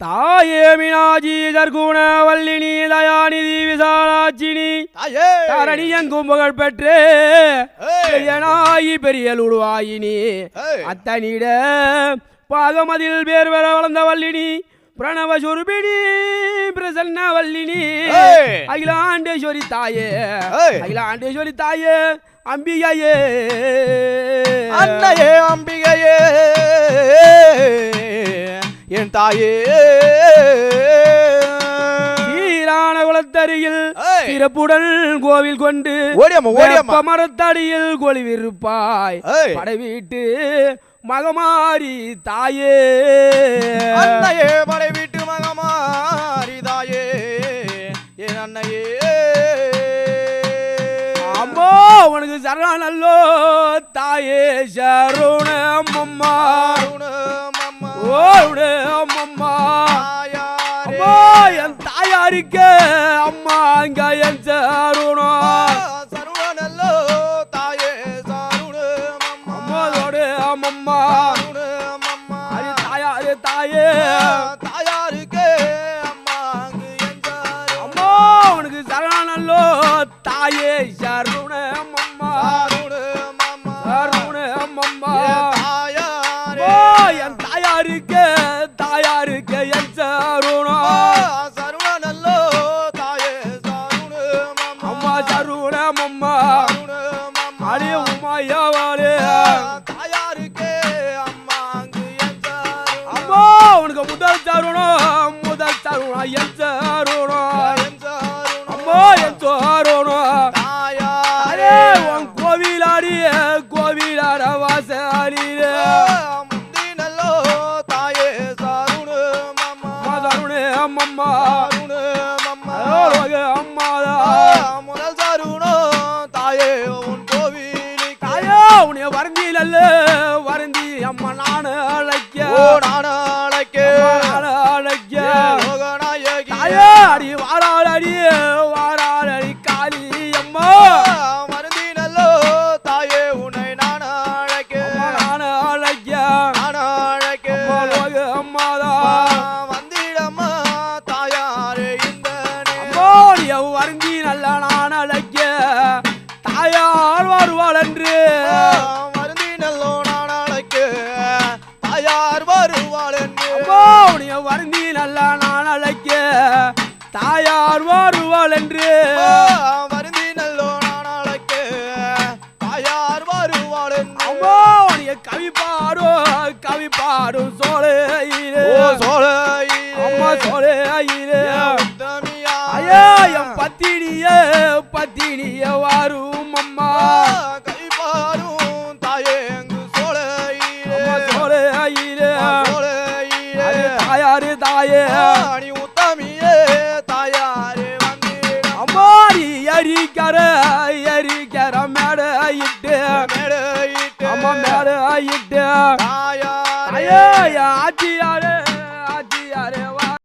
தாயே மீனாஜி தர்குண வல்லினி தயாநிதி விசாலாட்சினி தாயே தரணி எங்கும் புகழ் பெற்று. பெரியனாயி பெரியலுருவாயினி ஏய். அத்தனிட பாகமதில் பேர் பெற வளர்ந்த வல்லினி பிரணவ சுருபிணி பிரசன்ன வல்லினி. அகிலாண்டேஸ்வரி தாயே. அகிலாண்டேஸ்வரி தாயே அம்பிகையே அன்னையே அம்பிகையே என் தாயே. சீரான குளத்தருகில். சிறப்புடன் கோவில் கொண்டு மரத்தடியில் கொலிவிருப்பாய் ஏய். படைவீட்டு மகமாரி தாயே. அன்னையே படை வீட்டு மகமாரி தாயே. என் அன்னையே. அம்மா உனக்கு சரணம் நல்லோ தாயே சருணம் அம்மா. அருணம் அம்மா. அம்மா என் தாயாருக்கு அம்மா அங்க என் சருணம் சருணனல்லோ தாயே சருணம் அம்மா. அம்மாவோடு அம்மம்மா. அது தாயாரு தாயே. தாயாருக்கே அம்மா அங்கு என் சருணம் அம்மா உனக்கு சரணம் நல்லோ தாயே சருணம் அம்மா உமாயாவாளே தாயாருக்கே அம்மா அங்கு சருணம் அம்மா உனக்கு முதல் தருணம் முதல் தருணம் என் தருணம். சருணம் அம்மா என் தருணம். தாயாரே. உன் கோவிலாடி கோவிலாட வாசலிலே முந்தினல்லோ தாயே சருணம் அம்மா. தருணம் அம்மா வருந்தியில் வருந்தி அம்மா நானு அழைக்க. நானு அழைக்க. லோகநாயகி. தாயே அடி வாராள் அடி வாராள் அடி காளி அம்மா மருந்தினல்லோ தாயே உன்னை நான் அழைக்க. நானு அழைக்க. நான் அழைக்க. அம்மாதா வந்திடம்மா தாயாரே இந்த வருந்தி நல்ல நான் அழைக்க. தாயார் வருவாள் என்று நான் அழைக்க தாயார் வருவாள் என்று. வருந்தி நல்ல நான் அழைக்க தாயார் வருவாள் என்று. மருந்தினல்லோ நான் அழைக்க தாயார் வருவாள் என்று. கவி பாடும் கவி பாடும் ஓ சோழையிலே அம்மா உத்தமியா. ஐயா என் பத்தினிய பத்தினிய வரும் அம்மா கைப்பாரும் தாயே தாயே. நீ உத்தமியே தாயாரே வந்திடம். அம்மா நீ எரிக்கர எரிக்கர மேட இட்டு. மேடையிட்டு அம்மா மேட இட்டு. என் ஆச்சியாரு.